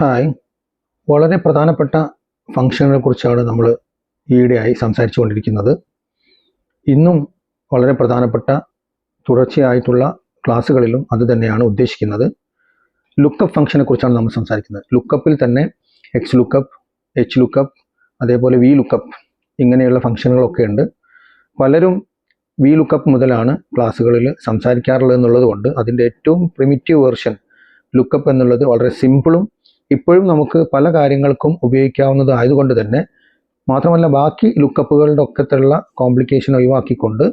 Hi. വളരെ പ്രധാനപ്പെട്ട ഫംഗ്ഷനുകളെ കുറിച്ചാണ് നമ്മൾ ഈയിടെയായി സംസാരിച്ചു കൊണ്ടിരിക്കുന്നത് ഇന്നും വളരെ പ്രധാനപ്പെട്ട തുടർച്ചയായിട്ടുള്ള ക്ലാസ്സുകളിലും അത് തന്നെയാണ് ഉദ്ദേശിക്കുന്നത്. ലുക്കപ്പ് ഫംഗ്ഷനെ കുറിച്ചാണ് നമ്മൾ സംസാരിക്കുന്നത്. ലുക്കപ്പിൽ തന്നെ എക്സ് ലുക്കപ്പ് എച്ച് ലുക്കപ്പ് അതേപോലെ വി ലുക്കപ്പ് ഇങ്ങനെയുള്ള ഫംഗ്ഷനുകളൊക്കെ ഉണ്ട്. പലരും വി ലുക്കപ്പ് മുതലാണ് ക്ലാസ്സുകളിൽ സംസാരിക്കാറുള്ളത് എന്നുള്ളത് കൊണ്ട് അതിന്റെ ഏറ്റവും പ്രിമിറ്റീവ് വേർഷൻ ലുക്കപ്പ് എന്നുള്ളത് വളരെ സിമ്പിളും ഇപ്പോഴും നമുക്ക് പല കാര്യങ്ങൾക്കും ഉപയോഗിക്കാവുന്നതായതുകൊണ്ട് തന്നെ മാത്രമല്ല ബാക്കി ലുക്കപ്പുകളുടെ ഒക്കത്തുള്ള കോംപ്ലിക്കേഷൻ ഒഴിവാക്കിക്കൊണ്ട്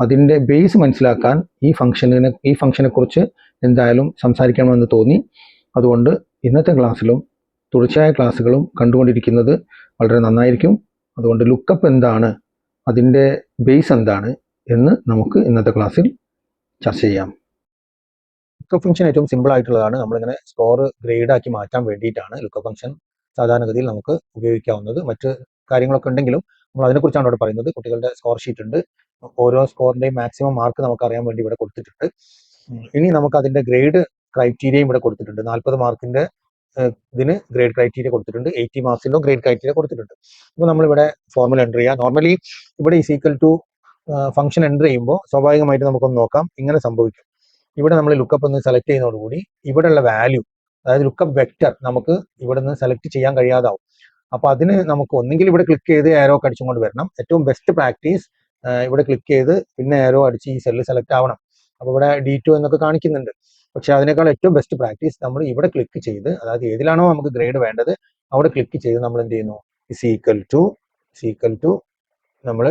അതിന്റെ ബേസ് മനസ്സിലാക്കാൻ ഈ ഫംഗ്ഷനെ ഈ ഫംഗ്ഷനെ കുറിച്ച് എന്തായാലും സംസാരിക്കണമെന്ന് തോന്നി. അതുകൊണ്ട് ഇന്നത്തെ ക്ലാസ്സിലും തുടർച്ചയായ ക്ലാസ്സുകളും കണ്ടുകൊണ്ടിരിക്കുന്നത് വളരെ നന്നായിരിക്കും. അതുകൊണ്ട് ലുക്കപ്പ് എന്താണ് അതിന്റെ ബേസ് എന്താണ് എന്ന് നമുക്ക് ഇന്നത്തെ ക്ലാസ്സിൽ ചർച്ച ചെയ്യാം. ലുക്കപ്പ് ഫംഗ്ഷൻ ഏറ്റവും സിമ്പിൾ ആയിട്ടുള്ളതാണ്. നമ്മളിങ്ങനെ സ്കോർ ഗ്രേഡ് ആക്കി മാറ്റാൻ വേണ്ടിയിട്ടാണ് ലുക്കപ്പ് ഫംഗ്ഷൻ സാധാരണഗതിയിൽ നമുക്ക് ഉപയോഗിക്കാവുന്നത്. മറ്റ് കാര്യങ്ങളൊക്കെ ഉണ്ടെങ്കിലും നമ്മൾ അതിനെക്കുറിച്ചാണ് ഇവിടെ പറയുന്നത്. കുട്ടികളുടെ സ്കോർ ഷീറ്റ് ഉണ്ട്. ഓരോ സ്കോറിന്റെയും മാക്സിമം മാർക്ക് നമുക്ക് അറിയാൻ വേണ്ടി ഇവിടെ കൊടുത്തിട്ടുണ്ട്. ഇനി നമുക്ക് അതിന്റെ ഗ്രേഡ് ക്രൈറ്റീരിയയും ഇവിടെ കൊടുത്തിട്ടുണ്ട്. നാൽപ്പത് മാർക്കിന്റെ ഇതിന് ഗ്രേഡ് ക്രൈറ്റീരിയ കൊടുത്തിട്ടുണ്ട്. എയ്റ്റി മാർക്സിലും ഗ്രേഡ് ക്രൈറ്റീരിയ കൊടുത്തിട്ടുണ്ട്. അപ്പോൾ നമ്മളിവിടെ ഫോർമുല എന്റർ ചെയ്യുക നോർമലി ഇവിടെ is equal to function enter ചെയ്യുമ്പോൾ സ്വാഭാവികമായിട്ട് നമുക്കൊന്ന് നോക്കാം. ഇങ്ങനെ സംഭവിക്കും. ഇവിടെ നമ്മൾ ലുക്കപ്പ് ഒന്ന് സെലക്ട് ചെയ്യുന്നതോടുകൂടി ഇവിടെയുള്ള വാല്യൂ അതായത് ലുക്കപ്പ് വെക്റ്റർ നമുക്ക് ഇവിടെ നിന്ന് സെലക്ട് ചെയ്യാൻ കഴിയാതാവും. അപ്പോൾ അതിന് നമുക്ക് ഒന്നെങ്കിൽ ഇവിടെ ക്ലിക്ക് ചെയ്ത് ആരോ അടിച്ചും കൊണ്ട് വരണം. ഏറ്റവും ബെസ്റ്റ് പ്രാക്ടീസ് ഇവിടെ ക്ലിക്ക് ചെയ്ത് പിന്നെ ആരോ അടിച്ച് ഈ സെല്ല് സെലക്ട് ആവണം. അപ്പോൾ ഇവിടെ ഡി ടു എന്നൊക്കെ കാണിക്കുന്നുണ്ട്. പക്ഷെ അതിനേക്കാൾ ഏറ്റവും ബെസ്റ്റ് പ്രാക്ടീസ് നമ്മൾ ഇവിടെ ക്ലിക്ക് ചെയ്ത് അതായത് ഏതിലാണോ നമുക്ക് ഗ്രേഡ് വേണ്ടത് അവിടെ ക്ലിക്ക് ചെയ്ത് നമ്മൾ എന്ത് ചെയ്യുന്നു? Is equal to sequel to നമ്മൾ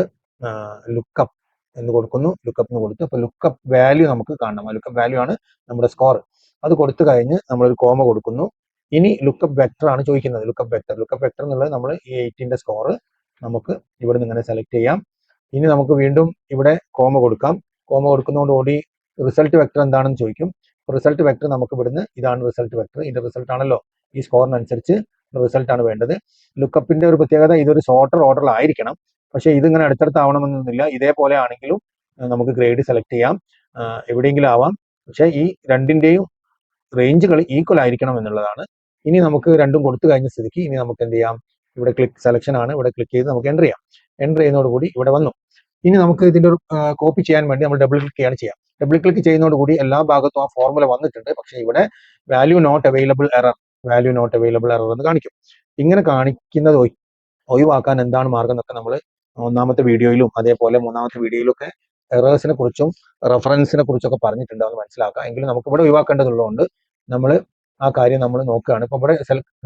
ലുക്കപ്പ് എന്ന് കൊടുക്കുന്നു. ലുക്കപ്പ് എന്ന് കൊടുത്തു. അപ്പോൾ ലുക്കപ്പ് വാല്യൂ നമുക്ക് കാണണം. ലുക്കപ്പ് വാല്യൂ ആണ് നമ്മുടെ സ്കോർ അത് കൊടുത്തു കഴിഞ്ഞ് നമ്മളൊരു കോമ കൊടുക്കുന്നു. ഇനി ലുക്കപ്പ് വെക്ടർ ആണ് ചോദിക്കുന്നത്. ലുക്കപ്പ് വെക്ടർ ലുക്കപ്പ് വെക്ടർ എന്നുള്ളത് നമ്മൾ ഈ എയ്റ്റിന്റെ സ്കോർ നമുക്ക് ഇവിടെ നിന്ന് ഇങ്ങനെ സെലക്ട് ചെയ്യാം. ഇനി നമുക്ക് വീണ്ടും ഇവിടെ കോമ കൊടുക്കാം. കോമ കൊടുക്കുന്നതോടുകൂടി റിസൾട്ട് വെക്ടർ എന്താണെന്ന് ചോദിക്കും. റിസൾട്ട് വെക്ടർ നമുക്ക് ഇവിടുന്ന് ഇതാണ് റിസൾട്ട് വെക്ടർ ഇതിന്റെ റിസൾട്ട് ആണല്ലോ. ഈ സ്കോറിനനുസരിച്ച് റിസൾട്ട് ആണ് വേണ്ടത്. ലുക്കപ്പിന്റെ ഒരു പ്രത്യേകത ഇതൊരു സോർട്ടർ ഓർഡറിലായിരിക്കണം പക്ഷേ ഇതിങ്ങനെ അടുത്തടുത്ത് ആവണമെന്നൊന്നുമില്ല ഇതേപോലെ ആണെങ്കിലും നമുക്ക് ഗ്രേഡ് സെലക്ട് ചെയ്യാം. എവിടെയെങ്കിലും ആവാം. പക്ഷേ ഈ രണ്ടിന്റെയും റേഞ്ചുകൾ ഈക്വൽ ആയിരിക്കണം എന്നുള്ളതാണ്. ഇനി നമുക്ക് രണ്ടും കൊടുത്തു കഴിഞ്ഞ സ്ഥിതിക്ക് ഇനി നമുക്ക് എന്ത് ചെയ്യാം? ഇവിടെ ക്ലിക്ക് സെലക്ഷൻ ആണ്. ഇവിടെ ക്ലിക്ക് ചെയ്ത് നമുക്ക് എന്റർ ചെയ്യാം. എന്റർ ചെയ്യുന്നതോടുകൂടി ഇവിടെ വന്നു. ഇനി നമുക്ക് ഇതിന്റെ ഒരു കോപ്പി ചെയ്യാൻ വേണ്ടി നമ്മൾ ഡബിൾ ക്ലിക്ക് ചെയ്യാണ് ചെയ്യാം. ഡബിൾ ക്ലിക്ക് ചെയ്യുന്നതോടുകൂടി എല്ലാ ഭാഗത്തും ആ ഫോർമുല വന്നിട്ടുണ്ട്. പക്ഷേ ഇവിടെ value not available error value not available error എന്ന് കാണിക്കും. ഇങ്ങനെ കാണിക്കുന്നത് ഒഴി- ഒഴിവാക്കാൻ എന്താണ് മാർഗം എന്നൊക്കെ നമ്മൾ ഒന്നാമത്തെ വീഡിയോയിലും അതേപോലെ മൂന്നാമത്തെ വീഡിയോയിലും ഒക്കെ എറേഴ്സിനെ കുറിച്ചും റെഫറൻസിനെ കുറിച്ചൊക്കെ പറഞ്ഞിട്ടുണ്ട് അത് മനസ്സിലാക്കാം. എങ്കിലും നമുക്ക് ഇവിടെ ഒഴിവാക്കേണ്ടതുള്ളതുകൊണ്ട് നമ്മൾ ആ കാര്യം നമ്മൾ നോക്കുകയാണ്. ഇപ്പൊ ഇവിടെ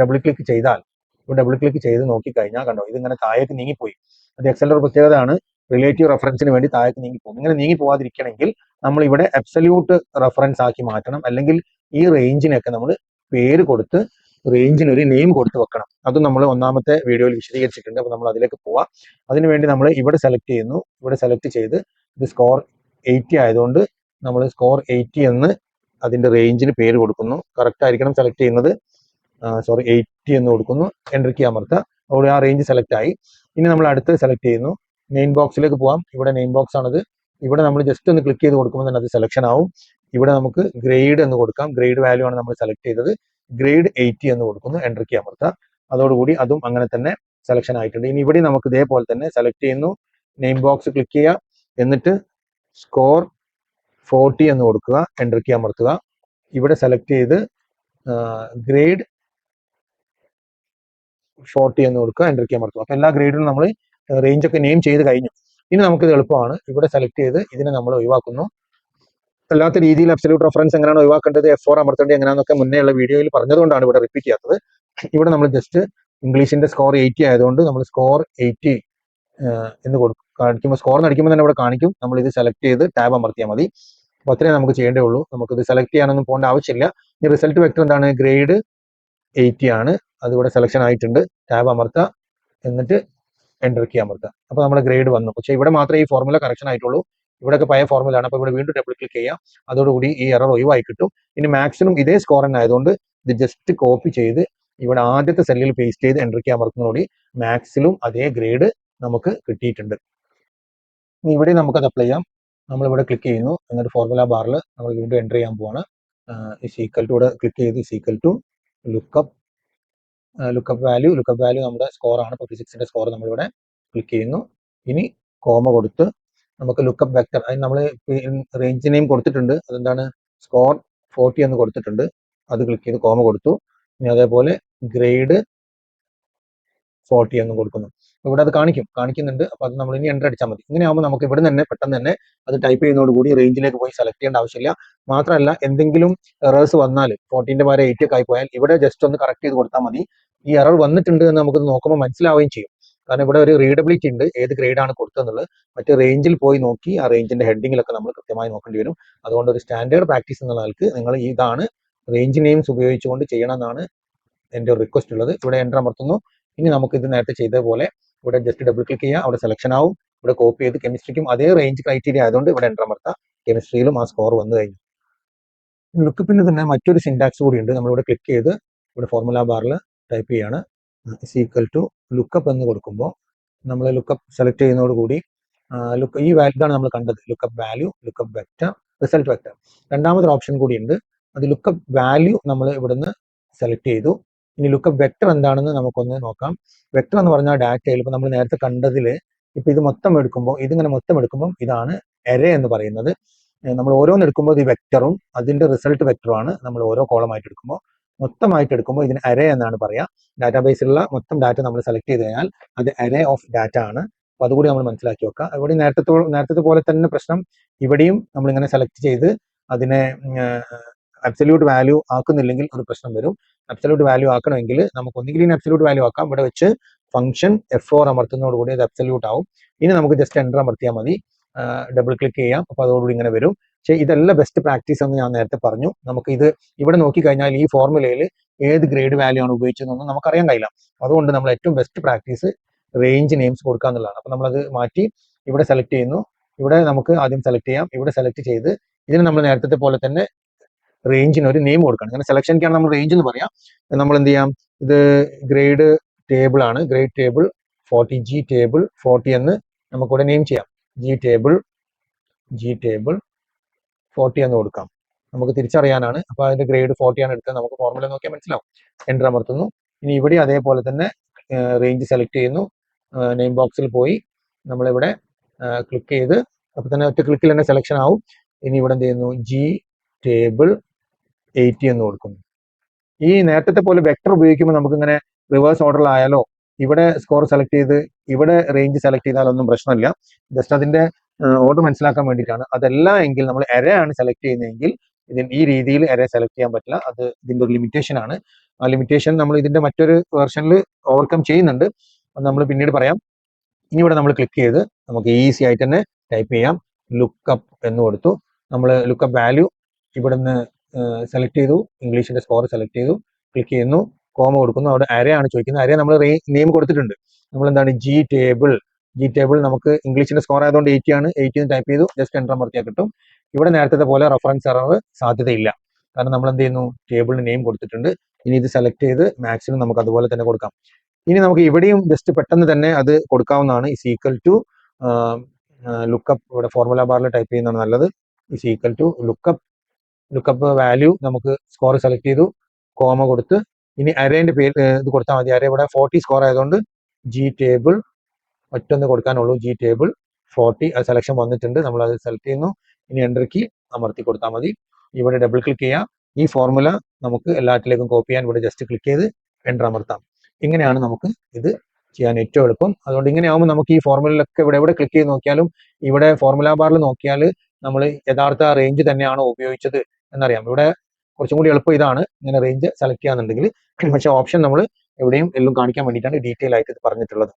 ഡബിൾ ക്ലിക്ക് ചെയ്താൽ ഇവിടെ ഡബിൾ ക്ലിക്ക് ചെയ്ത് നോക്കി കഴിഞ്ഞാൽ കണ്ടോ ഇതിങ്ങനെ താഴേക്ക് നീങ്ങിപ്പോയി. അത് എക്സലിന്റെ ഒരു പ്രത്യേകതയാണ്. റിലേറ്റീവ് റെഫറൻസിന് വേണ്ടി താഴേക്ക് നീങ്ങിപ്പോകും. ഇങ്ങനെ നീങ്ങി പോവാതിരിക്കണമെങ്കിൽ നമ്മൾ ഇവിടെ അബ്സല്യൂട്ട് റെഫറൻസ് ആക്കി മാറ്റണം. അല്ലെങ്കിൽ ഈ റേഞ്ചിനൊക്കെ നമ്മൾ പേര് കൊടുത്ത് റേഞ്ചിന് ഒരു നെയിം കൊടുത്ത് വെക്കണം. അത് നമ്മൾ ഒന്നാമത്തെ വീഡിയോയിൽ വിശദീകരിച്ചിട്ടുണ്ട്. അപ്പോൾ നമ്മൾ അതിലേക്ക് പോവാം അതിനുവേണ്ടി നമ്മൾ ഇവിടെ സെലക്ട് ചെയ്യുന്നു. ഇവിടെ സെലക്ട് ചെയ്ത് ഇത് സ്കോർ എയ്റ്റി ആയതുകൊണ്ട് നമ്മൾ സ്കോർ എയ്റ്റി എന്ന് അതിന്റെ റേഞ്ചിന് പേര് കൊടുക്കുന്നു. കറക്റ്റ് ആയിരിക്കണം സെലക്ട് ചെയ്യുന്നത്. സോറി എയ്റ്റി എന്ന് കൊടുക്കുന്നു. എന്റർ കീ അമർത്തുക. അവിടെ ആ റേഞ്ച് സെലക്ട് ആയി. ഇനി നമ്മൾ അടുത്തത് സെലക്ട് ചെയ്യുന്നു. നെയിം ബോക്സിലേക്ക് പോവാം. ഇവിടെ നെയിം ബോക്സ് ആണത്. ഇവിടെ നമ്മൾ ജസ്റ്റ് ഒന്ന് ക്ലിക്ക് ചെയ്ത് കൊടുക്കുമ്പോൾ തന്നെ അത് സെലക്ഷൻ ആവും. ഇവിടെ നമുക്ക് ഗ്രേഡ് എന്ന് കൊടുക്കാം. ഗ്രേഡ് വാല്യൂ ആണ് നമ്മൾ സെലക്ട് ചെയ്തത്. ഗ്രേഡ് എയ്റ്റി എന്ന് കൊടുക്കുന്നു എന്റർ അമർത്താം അതോടുകൂടി അതും അങ്ങനെ തന്നെ സെലക്ഷൻ ആയിട്ടുണ്ട്. ഇനി ഇവിടെ നമുക്ക് ഇതേപോലെ തന്നെ സെലക്ട് ചെയ്യുന്നു. നെയിം ബോക്സ് ക്ലിക്ക് ചെയ്യുക. എന്നിട്ട് സ്കോർ ഫോർട്ടി എന്ന് കൊടുക്കുക. എന്റർ കീ അമർത്തുക. ഇവിടെ സെലക്ട് ചെയ്ത് ഗ്രേഡ് ഫോർട്ടി എന്ന് കൊടുക്കുക. എന്റർ കീ അമർത്തുക. അപ്പോൾ എല്ലാ ഗ്രേഡിനും നമ്മൾ റേഞ്ച് ഒക്കെ നെയിം ചെയ്ത് കഴിഞ്ഞു. ഇനി നമുക്കിത് എളുപ്പമാണ്. ഇവിടെ സെലക്ട് ചെയ്ത് ഇതിനെ നമ്മൾ ഒഴിവാക്കുന്നു. അല്ലാത്ത രീതിയിൽ അബ്സല്യൂട്ട് റെഫറൻസ് എങ്ങനെയാണ് ഒഴിവാക്കേണ്ടത് എഫ് ഫോർ അമർത്തേണ്ടത് എങ്ങനെയാണെന്നൊക്കെ മുന്നേ ഉള്ള വീഡിയോയിൽ പറഞ്ഞതുകൊണ്ടാണ് ഇവിടെ റിപ്പീറ്റ് ചെയ്യാത്തത്. ഇവിടെ നമ്മൾ ജസ്റ്റ് ഇംഗ്ലീഷിന്റെ സ്കോർ എയ്റ്റി ആയതുകൊണ്ട് നമ്മൾ സ്കോർ എയ്റ്റി എന്ന് കൊടുക്കും കാണിക്കുമ്പോൾ സ്കോർ നടിക്കുമ്പോൾ തന്നെ ഇവിടെ കാണിക്കും. നമ്മൾ ഇത് സെലക്ട് ചെയ്ത് ടാബ് അമർത്തിയാൽ മതി. അപ്പോൾ അത്രേ നമുക്ക് ചെയ്യേണ്ടേ ഉള്ളൂ. നമുക്ക് ഇത് സെലക്ട് ചെയ്യാനൊന്നും പോകേണ്ട ആവശ്യമില്ല. ഈ റിസൾട്ട് വെക്ടർ എന്താണ്? ഗ്രേഡ് എയ്റ്റി ആണ്. അത് ഇവിടെ സെലക്ഷൻ ആയിട്ടുണ്ട്. ടാബ് അമർത്തുക എന്നിട്ട് എന്റർ കീ അമർത്തുക അപ്പോൾ നമ്മുടെ ഗ്രേഡ് വന്നു. പക്ഷേ ഇവിടെ മാത്രമേ ഈ ഫോർമുല കറക്ഷൻ ആയിട്ടുള്ളൂ. ഇവിടെയൊക്കെ പഴയ ഫോർമുല ആണ്. അപ്പോൾ ഇവിടെ വീണ്ടും ഡബിൾ ക്ലിക്ക് ചെയ്യാം. അതോടുകൂടി ഈ എറർ ഒഴിവായി കിട്ടും. ഇനി മാക്സിമം ഇതേ സ്കോർ തന്നെ ആയതുകൊണ്ട് ഇത് ജസ്റ്റ് കോപ്പി ചെയ്ത് ഇവിടെ ആദ്യത്തെ സെല്ലിൽ പേസ്റ്റ് ചെയ്ത് എന്റർ ചെയ്യാൻ അമർത്തുന്നതോടെ മാക്സിലും അതേ ഗ്രേഡ് നമുക്ക് കിട്ടിയിട്ടുണ്ട്. ഇനി ഇവിടെ അത് അപ്ലൈ ചെയ്യാം. നമ്മൾ ഇവിടെ ക്ലിക്ക് ചെയ്യുന്നു. എന്നിട്ട് ഫോർമുല ബാറിൽ നമ്മൾ വീണ്ടും എന്റർ ചെയ്യാൻ പോവാണ്. ഈ ഈക്വൽ ടു ഇവിടെ ക്ലിക്ക് ചെയ്ത് sequel to lookup lookup value lookup value നമ്മുടെ സ്കോറാണ് ഇപ്പോൾ ഫിസിക്സിന്റെ സ്കോർ നമ്മളിവിടെ ക്ലിക്ക് ചെയ്യുന്നു. ഇനി കോമ കൊടുത്ത് നമുക്ക് ലുക്കപ്പ് വെക്ടർ അതിന് നമ്മൾ റേഞ്ച് നെയിം കൊടുത്തിട്ടുണ്ട്. അതെന്താണ്? സ്കോർ ഫോർട്ടി എന്ന് കൊടുത്തിട്ടുണ്ട്. അത് ക്ലിക്ക് ചെയ്ത് കോമ കൊടുത്തു. ഇനി അതേപോലെ ഗ്രേഡ് ഫോർട്ടി എന്ന് കൊടുക്കുന്നു. ഇവിടെ അത് കാണിക്കും. കാണിക്കുന്നുണ്ട്. അപ്പൊ അത് നമ്മൾ ഇനി എന്റർ അടിച്ചാൽ മതി. ഇങ്ങനെ ആകുമ്പോൾ നമുക്ക് ഇവിടെ തന്നെ പെട്ടെന്ന് തന്നെ അത് ടൈപ്പ് ചെയ്യുന്നതോടുകൂടി റേഞ്ചിലേക്ക് പോയി സെലക്ട് ചെയ്യേണ്ട ആവശ്യമില്ല. മാത്രമല്ല എന്തെങ്കിലും എറേഴ്സ് വന്നാൽ ഫോർട്ടീന്റെ വരെ എയ്റ്റ് ഒക്കെ ആയി പോയാൽ ഇവിടെ ജസ്റ്റ് ഒന്ന് കറക്റ്റ് ചെയ്ത് കൊടുത്താൽ മതി. ഈ എറർ വന്നിട്ടുണ്ട് എന്ന് നമുക്ക് നോക്കുമ്പോൾ മനസ്സിലാവുകയും ചെയ്യും. കാരണം ഇവിടെ ഒരു റീഡബിലിറ്റി ഉണ്ട് ഏത് ഗ്രേഡ് ആണ് കൊടുത്തതെന്നുള്ളത്. മറ്റേ റേഞ്ചിൽ പോയി നോക്കി ആ റേഞ്ചിന്റെ ഹെഡിങ്ങിലൊക്കെ നമ്മൾ കൃത്യമായി നോക്കേണ്ടി വരും. അതുകൊണ്ട് ഒരു സ്റ്റാൻഡേർഡ് പ്രാക്ടീസ് എന്നുള്ള നിലയ്ക്ക് നിങ്ങൾ ഇതാണ് റേഞ്ച് നെയിംസ് ഉപയോഗിച്ചുകൊണ്ട് ചെയ്യണം എന്നാണ് എന്റെ ഒരു റിക്വസ്റ്റ് ഉള്ളത്. ഇവിടെ എന്റർ അമർത്തുന്നു. ഇനി നമുക്ക് ഇത് നേരത്തെ ചെയ്ത പോലെ ഇവിടെ ജസ്റ്റ് ഡബിൾ ക്ലിക്ക് ചെയ്യുക അവിടെ സെലക്ഷൻ ആവും. ഇവിടെ കോപ്പി ചെയ്ത് കെമിസ്ട്രിക്കും അതേ റേഞ്ച് ക്രൈറ്റീരിയ ആയതുകൊണ്ട് ഇവിടെ എന്റർ അമർത്താം. കെമിസ്ട്രിയിലും ആ സ്കോർ വന്നു കഴിഞ്ഞു. ലുക്കപ്പിന് തന്നെ മറ്റൊരു സിൻടാക്സ് കൂടി ഉണ്ട്. നമ്മളിവിടെ ക്ലിക്ക് ചെയ്ത് ഇവിടെ ഫോർമുല ബാറിൽ ടൈപ്പ് ചെയ്യാണ്. ഇസ് ഈക്വൽ ടു ലുക്കപ്പ് എന്ന് കൊടുക്കുമ്പോൾ നമ്മൾ ലുക്കപ്പ് സെലക്ട് ചെയ്യുന്നതോടുകൂടി ലുക്ക് ഈ വാല്യൂ ആണ് നമ്മൾ കണ്ടത്. Lookup value lookup vector result vector രണ്ടാമതൊരു ഓപ്ഷൻ കൂടി ഉണ്ട്. അത് ലുക്കപ്പ് വാല്യൂ നമ്മൾ ഇവിടുന്ന് സെലക്ട് ചെയ്തു. ഇനി ലുക്കപ്പ് വെക്റ്റർ എന്താണെന്ന് നമുക്കൊന്ന് നോക്കാം. വെക്റ്റർ എന്ന് പറഞ്ഞാൽ ഡാറ്റയിൽ ഇപ്പം നമ്മൾ നേരത്തെ കണ്ടതിൽ ഇപ്പം ഇത് മൊത്തം എടുക്കുമ്പോൾ ഇതിങ്ങനെ മൊത്തം എടുക്കുമ്പോൾ ഇതാണ് എരെ എന്ന് പറയുന്നത്. നമ്മൾ ഓരോന്ന് എടുക്കുമ്പോൾ ഈ വെക്റ്ററും അതിന്റെ റിസൾട്ട് വെക്ടറും ആണ്. നമ്മൾ ഓരോ കോളമായിട്ട് എടുക്കുമ്പോൾ മൊത്തമായിട്ട് എടുക്കുമ്പോൾ ഇതിന് അരേ എന്നാണ് പറയുക ഡാറ്റാബേസിലുള്ള മൊത്തം ഡാറ്റ നമ്മൾ സെലക്ട് ചെയ്ത് കഴിഞ്ഞാൽ അത് അരേ ഓഫ് ഡാറ്റ ആണ്. അപ്പോൾ അതുകൂടി നമ്മൾ മനസ്സിലാക്കി വെക്കുക ഇവിടെ നേരത്തെ നേരത്തെ പോലെ തന്നെ പ്രശ്നം ഇവിടെയും നമ്മൾ ഇങ്ങനെ സെലക്ട് ചെയ്ത് അതിനെ അബ്സല്യൂട്ട് വാല്യൂ ആക്കുന്നില്ലെങ്കിൽ ഒരു പ്രശ്നം വരും. അബ്സല്യൂട്ട് വാല്യൂ ആക്കണമെങ്കിൽ നമുക്ക് ഒന്നുകിൽ ഇനി അബ്സല്യൂട്ട് വാല്യൂ ആക്കാം. ഇവിടെ വെച്ച് ഫംഗ്ഷൻ എഫ് ഫോർ അമർത്തുന്നതോടുകൂടി അത് അബ്സല്യൂട്ട് ആവും. ഇനി നമുക്ക് ജസ്റ്റ് എന്റർ അമർത്തിയാൽ മതി. ഡബിൾ ക്ലിക്ക് ചെയ്യാം. അപ്പോൾ അതോടുകൂടി ഇങ്ങനെ വരും. പക്ഷേ ഇതെല്ലാം ബെസ്റ്റ് പ്രാക്ടീസ് എന്ന് ഞാൻ നേരത്തെ പറഞ്ഞു. നമുക്ക് ഇത് ഇവിടെ നോക്കി കഴിഞ്ഞാൽ ഈ ഫോർമുലയിൽ ഏത് ഗ്രേഡ് വാല്യൂ ആണ് ഉപയോഗിച്ചതെന്നൊന്നും നമുക്കറിയാൻ കഴിയില്ല. അതുകൊണ്ട് നമ്മൾ ഏറ്റവും ബെസ്റ്റ് പ്രാക്ടീസ് റേഞ്ച് നെയിംസ് കൊടുക്കുക എന്നുള്ളതാണ്. അപ്പം നമ്മളത് മാറ്റി ഇവിടെ സെലക്ട് ചെയ്യുന്നു. ഇവിടെ നമുക്ക് ആദ്യം സെലക്ട് ചെയ്യാം. ഇവിടെ സെലക്ട് ചെയ്ത് ഇതിന് നമ്മൾ നേരത്തെ പോലെ തന്നെ റേഞ്ചിന് ഒരു നെയിം കൊടുക്കണം. അങ്ങനെ സെലക്ഷനിക്കാണ് നമ്മൾ റേഞ്ച് എന്ന് പറയാം. നമ്മൾ എന്ത് ചെയ്യാം? ഇത് ഗ്രേഡ് ടേബിൾ ആണ്. Grade table forty G table forty എന്ന് നമുക്കിവിടെ നെയിം ചെയ്യാം. G table G table forty എന്ന് കൊടുക്കാം. നമുക്ക് തിരിച്ചറിയാനാണ്. അപ്പോൾ അതിന്റെ ഗ്രേഡ് ഫോർട്ടി ആണ് എടുത്തത്. നമുക്ക് ഫോർമുല നോക്കിയാൽ മനസ്സിലാവും. എന്റർ അമർത്തുന്നു. ഇനി ഇവിടെ അതേപോലെ തന്നെ റേഞ്ച് സെലക്ട് ചെയ്യുന്നു. നെയിം ബോക്സിൽ പോയി നമ്മളിവിടെ ക്ലിക്ക് ചെയ്ത് അപ്പോൾ തന്നെ ഒറ്റ ക്ലിക്കിൽ തന്നെ സെലക്ഷൻ ആവും. ഇനി ഇവിടെ എന്ത് ചെയ്യുന്നു? ജി ടേബിൾ എയ്റ്റി എന്ന് കൊടുക്കുന്നു. ഈ നേരത്തെ പോലെ വെക്ടർ ഉപയോഗിക്കുമ്പോൾ നമുക്ക് ഇങ്ങനെ റിവേഴ്സ് ഓർഡറിലായാലോ ഇവിടെ സ്കോർ സെലക്ട് ചെയ്ത് ഇവിടെ റേഞ്ച് സെലക്ട് ചെയ്താലൊന്നും പ്രശ്നമില്ല. ജസ്റ്റ് അതിന്റെ ഓർഡർ മനസ്സിലാക്കാൻ വേണ്ടിയിട്ടാണ്. അതല്ല എങ്കിൽ നമ്മൾ ആണ് സെലക്ട് ചെയ്യുന്നതെങ്കിൽ ഇതിന് ഈ രീതിയിൽ എര സെലക്ട് ചെയ്യാൻ പറ്റില്ല. അത് ഇതിന്റെ ഒരു ലിമിറ്റേഷൻ ആണ്. ആ ലിമിറ്റേഷൻ നമ്മൾ ഇതിന്റെ മറ്റൊരു വേർഷനിൽ ഓവർകം ചെയ്യുന്നുണ്ട്. അത് നമ്മൾ പിന്നീട് പറയാം. ഇനി ഇവിടെ നമ്മൾ ക്ലിക്ക് ചെയ്ത് നമുക്ക് ഈസി ആയിട്ട് തന്നെ ടൈപ്പ് ചെയ്യാം. ലുക്കപ്പ് എന്ന് കൊടുത്തു. നമ്മൾ ലുക്കപ്പ് വാല്യൂ ഇവിടുന്ന് സെലക്ട് ചെയ്തു. ഇംഗ്ലീഷിന്റെ സ്കോർ സെലക്ട് ചെയ്തു. ക്ലിക്ക് ചെയ്യുന്നു. കോമ കൊടുക്കുന്നു. അവിടെ അരയാണ് ചോദിക്കുന്നത്. അരയെ നമ്മൾ നെയിം കൊടുത്തിട്ടുണ്ട്. നമ്മൾ എന്താണ് ജി ടേബിൾ ജി ടേബിൾ നമുക്ക് ഇംഗ്ലീഷിന്റെ സ്കോർ ആയതുകൊണ്ട് എയ്റ്റി ആണ്. എയ്റ്റി എന്ന് ടൈപ്പ് ചെയ്തു. ജസ്റ്റ് എന്റർ അമർത്തിയാൽ കിട്ടും. ഇവിടെ നേരത്തെ പോലെ റഫറൻസ് എറർ സാധ്യതയില്ല. കാരണം നമ്മൾ എന്ത് ചെയ്യുന്നു? ടേബിളിന് നെയിം കൊടുത്തിട്ടുണ്ട്. ഇനി ഇത് സെലക്ട് ചെയ്ത് മാക്സിമം നമുക്ക് അതുപോലെ തന്നെ കൊടുക്കാം. ഇനി നമുക്ക് ഇവിടെയും ജസ്റ്റ് പെട്ടെന്ന് തന്നെ അത് കൊടുക്കാവുന്നതാണ്. ഇസ് ഈക്വൽ ടു ലുക്കപ്പ് ഇവിടെ ഫോർമുല ബാറിൽ ടൈപ്പ് ചെയ്യുന്നതാണ് നല്ലത്. Is equal to lookup lookup value നമുക്ക് സ്കോർ സെലക്ട് ചെയ്തു. കോമ കൊടുത്ത്. ഇനി അരേന്റെ പേര് ഇത് കൊടുത്താൽ മതി. അര ഇവിടെ ഫോർട്ടി സ്കോർ ആയതുകൊണ്ട് ജി ടേബിൾ ഒറ്റൊന്ന് കൊടുക്കാനുള്ളൂ. ജി ടേബിൾ ഫോർട്ടി അത് സെലക്ഷൻ വന്നിട്ടുണ്ട്. നമ്മൾ അത് സെലക്ട് ചെയ്യുന്നു. ഇനി എന്റർ കീ അമർത്തി കൊടുത്താൽ മതി. ഇവിടെ ഡബിൾ ക്ലിക്ക് ചെയ്യാം. ഈ ഫോർമുല നമുക്ക് എല്ലാറ്റിലേക്കും കോപ്പി ചെയ്യാൻ ഇവിടെ ജസ്റ്റ് ക്ലിക്ക് ചെയ്ത് എന്റർ അമർത്താം. ഇങ്ങനെയാണ് നമുക്ക് ഇത് ചെയ്യാൻ ഏറ്റവും എളുപ്പം. അതുകൊണ്ട് ഇങ്ങനെ ആകുമ്പോൾ നമുക്ക് ഈ ഫോർമുലയിലൊക്കെ ഇവിടെ എവിടെ ക്ലിക്ക് ചെയ്ത് നോക്കിയാലും ഇവിടെ ഫോർമുല ബാറിൽ നോക്കിയാൽ നമ്മൾ യഥാർത്ഥ റേഞ്ച് തന്നെയാണോ ഉപയോഗിച്ചത് എന്നറിയാം. ഇവിടെ കുറച്ചും കൂടി എളുപ്പം ഇതാണ്. ഇങ്ങനെ റേഞ്ച് സെലക്ട് ചെയ്യാന്നുണ്ടെങ്കിൽ പക്ഷേ ഓപ്ഷൻ നമ്മൾ എവിടെയും എല്ലാം കാണിക്കാൻ വേണ്ടിയിട്ടാണ് ഡീറ്റെയിൽ ആയിട്ട് ഇത് പറഞ്ഞിട്ടുള്ളത്.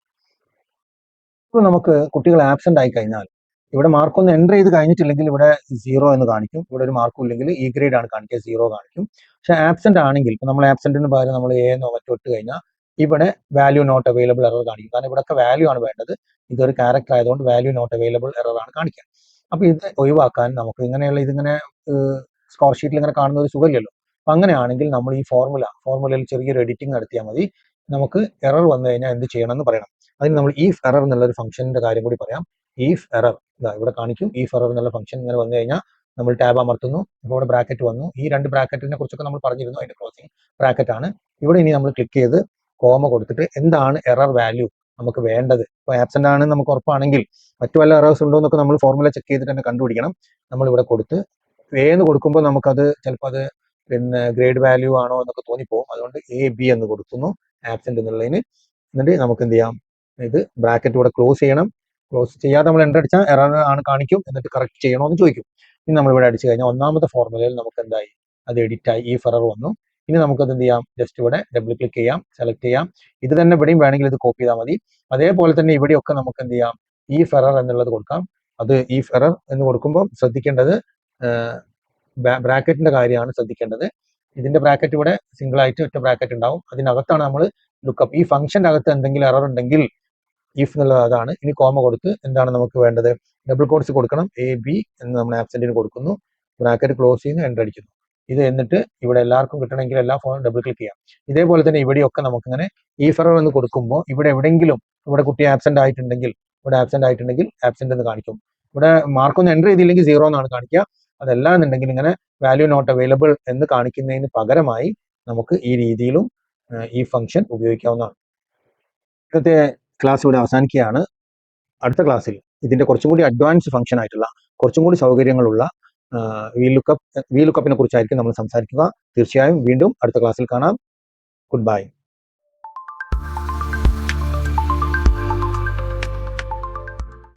ഇപ്പോൾ നമുക്ക് കുട്ടികൾ ആബ്സെന്റ് ആയി കഴിഞ്ഞാൽ ഇവിടെ മാർക്ക് ഒന്ന് എന്റർ ചെയ്ത് കഴിഞ്ഞിട്ടില്ലെങ്കിൽ ഇവിടെ സീറോ എന്ന് കാണിക്കും. ഇവിടെ ഒരു മാർക്കും ഇല്ലെങ്കിൽ ഈ ഗ്രേഡ് ആണ് കാണിക്കുക സീറോ കാണിക്കും. പക്ഷെ ആബ്സെന്റ് ആണെങ്കിൽ ഇപ്പം നമ്മൾ ആബ്സെന്റിന് പകരം നമ്മൾ എ എന്നോ മറ്റോ ഇട്ട് കഴിഞ്ഞാൽ ഇവിടെ വാല്യൂ നോട്ട് അവൈലബിൾ എറർ കാണിക്കും. കാരണം ഇവിടെയൊക്കെ വാല്യൂ ആണ് വേണ്ടത്. ഇതൊരു ക്യാരക്ടർ ആയതുകൊണ്ട് വാല്യൂ നോട്ട് അവൈലബിൾ എറർ ആണ് കാണിക്കുക. അപ്പോൾ ഇത് ഒഴിവാക്കാൻ നമുക്ക് ഇങ്ങനെയുള്ള ഇതിങ്ങനെ സ്കോർ ഷീറ്റിൽ ഇങ്ങനെ കാണുന്ന ഒരു സുഖമില്ലല്ലോ. അപ്പം അങ്ങനെയാണെങ്കിൽ നമ്മൾ ഈ ഫോർമുല ഫോർമുലയിൽ ചെറിയൊരു എഡിറ്റിംഗ് നടത്തിയാൽ മതി. നമുക്ക് എറർ വന്നു കഴിഞ്ഞാൽ എന്ത് ചെയ്യണം എന്ന് പറയണം. അതിന് നമ്മൾ ഈഫ് എറർ എന്നുള്ള ഒരു ഫംഗ്ഷന്റെ കാര്യം കൂടി പറയാം. ഈഫ് എറർ ഇതാ ഇവിടെ കാണിക്കും. ഈഫ് എറർ എന്നുള്ള ഫംഗ്ഷൻ ഇങ്ങനെ വന്നു കഴിഞ്ഞാൽ നമ്മൾ ടാബ് അമർത്തുന്നു. ഇപ്പോൾ ഇവിടെ ബ്രാക്കറ്റ് വന്നു. ഈ രണ്ട് ബ്രാക്കറ്റിനെ കുറിച്ചൊക്കെ നമ്മൾ പറഞ്ഞിരുന്നു അതിന്റെ ക്ലോസിംഗ് ബ്രാക്കറ്റ് ആണ്. ഇവിടെ ഇനി നമ്മൾ ക്ലിക്ക് ചെയ്ത് കോമ കൊടുത്തിട്ട് എന്താണ് എറർ വാല്യൂ നമുക്ക് വേണ്ടത്? ഇപ്പൊ ആബ്സെന്റ് ആണ് നമുക്ക് ഉറപ്പാണെങ്കിൽ മറ്റു വല്ല എറേഴ്സ് ഉണ്ടോ എന്നൊക്കെ നമ്മൾ ഫോർമുല ചെക്ക് ചെയ്തിട്ട് തന്നെ കണ്ടുപിടിക്കണം. നമ്മൾ ഇവിടെ കൊടുത്ത് ഏന്ന് കൊടുക്കുമ്പോൾ നമുക്കത് ചിലപ്പോൾ അത് പിന്നെ ഗ്രേഡ് വാല്യൂ ആണോ എന്നൊക്കെ തോന്നിപ്പോകും അതുകൊണ്ട് എ ബി എന്ന് കൊടുക്കുന്നു. ആബ്സെന്റ് എന്നുള്ളതിന്. എന്നിട്ട് നമുക്ക് എന്ത് ചെയ്യാം? ഇത് ബ്രാക്കറ്റ് ഇവിടെ ക്ലോസ് ചെയ്യണം. ക്ലോസ് ചെയ്യാതെ നമ്മൾ എന്റർ അടിച്ചാൽ എറർ ആണ് കാണിക്കും. എന്നിട്ട് കറക്റ്റ് ചെയ്യണമെന്ന് ചോദിക്കും. ഇനി നമ്മൾ ഇവിടെ അടിച്ചു കഴിഞ്ഞാൽ ഒന്നാമത്തെ ഫോർമുലയിൽ നമുക്ക് എന്തായി? അത് എഡിറ്റ് ആയി. ഈ ഫെറർ വന്നു. ഇനി നമുക്കത് എന്ത് ചെയ്യാം? ജസ്റ്റ് ഇവിടെ ഡബിൾ ക്ലിക്ക് ചെയ്യാം. സെലക്ട് ചെയ്യാം. ഇത് തന്നെ ഇവിടെയും വേണമെങ്കിൽ ഇത് കോപ്പി ചെയ്താൽ മതി. അതേപോലെ തന്നെ ഇവിടെയൊക്കെ നമുക്ക് എന്ത് ചെയ്യാം? ഈ ഫെറർ എന്നുള്ളത് കൊടുക്കാം. അത് ഈ ഫെറർ എന്ന് കൊടുക്കുമ്പോൾ ശ്രദ്ധിക്കേണ്ടത് ബ്രാക്കറ്റിന്റെ കാര്യമാണ് ശ്രദ്ധിക്കേണ്ടത്. ഇതിന്റെ ബ്രാക്കറ്റ് ഇവിടെ സിംഗിൾ ആയിട്ട് ഒറ്റ ബ്രാക്കറ്റ് ഉണ്ടാവും. അതിനകത്താണ് നമ്മൾ ലുക്കപ്പ് ഈ ഫംഗ്ഷന്റെ അകത്ത് എന്തെങ്കിലും എറർ ഉണ്ടെങ്കിൽ ഇഫ് എന്നുള്ളത് അതാണ്. ഇനി കോമ കൊടുത്ത് എന്താണ് നമുക്ക് വേണ്ടത്? ഡബിൾ കോഡ്സ് കൊടുക്കണം. എ ബി എന്ന് നമ്മൾ ആബ്സെന്റിന് കൊടുക്കുന്നു. ബ്രാക്കറ്റ് ക്ലോസ് ചെയ്യുന്നു എന്റർ അടിക്കുന്നു. ഇത് എന്നിട്ട് ഇവിടെ എല്ലാവർക്കും കിട്ടണമെങ്കിൽ എല്ലാ ഫോണും ഡബിൾ ക്ലിക്ക് ചെയ്യാം. ഇതേപോലെ തന്നെ ഇവിടെയൊക്കെ നമുക്കിങ്ങനെ ഈ ഫെറർ എന്ന് കൊടുക്കുമ്പോൾ ഇവിടെ എവിടെയെങ്കിലും ഇവിടെ കുട്ടി ആബ്സെന്റ് ആയിട്ടുണ്ടെങ്കിൽ ഇവിടെ ആബ്സെന്റ് ആയിട്ടുണ്ടെങ്കിൽ ആബ്സെന്റ് എന്ന് കാണിക്കും. ഇവിടെ മാർക്കൊന്നും എന്റർ ചെയ്തില്ലെങ്കിൽ സീറോ എന്നാണ് കാണിക്കുക. അതല്ല എന്നുണ്ടെങ്കിൽ ഇങ്ങനെ വാല്യൂ നോട്ട് അവൈലബിൾ എന്ന് കാണിക്കുന്നതിന് പകരമായി നമുക്ക് ഈ രീതിയിലും ഈ ഫംഗ്ഷൻ ഉപയോഗിക്കാവുന്നതാണ്. ഇന്നത്തെ ക്ലാസ് ഇവിടെ അവസാനിക്കുകയാണ്. അടുത്ത ക്ലാസ്സിൽ ഇതിന്റെ കുറച്ചും കൂടി അഡ്വാൻസ് ഫംഗ്ഷൻ ആയിട്ടുള്ള കുറച്ചും കൂടി സൗകര്യങ്ങളുള്ള വി ലുക്കപ്പ് വി ലുക്കപ്പിനെ കുറിച്ചായിരിക്കും നമ്മൾ സംസാരിക്കുക. തീർച്ചയായും വീണ്ടും അടുത്ത ക്ലാസ്സിൽ കാണാം. Good bye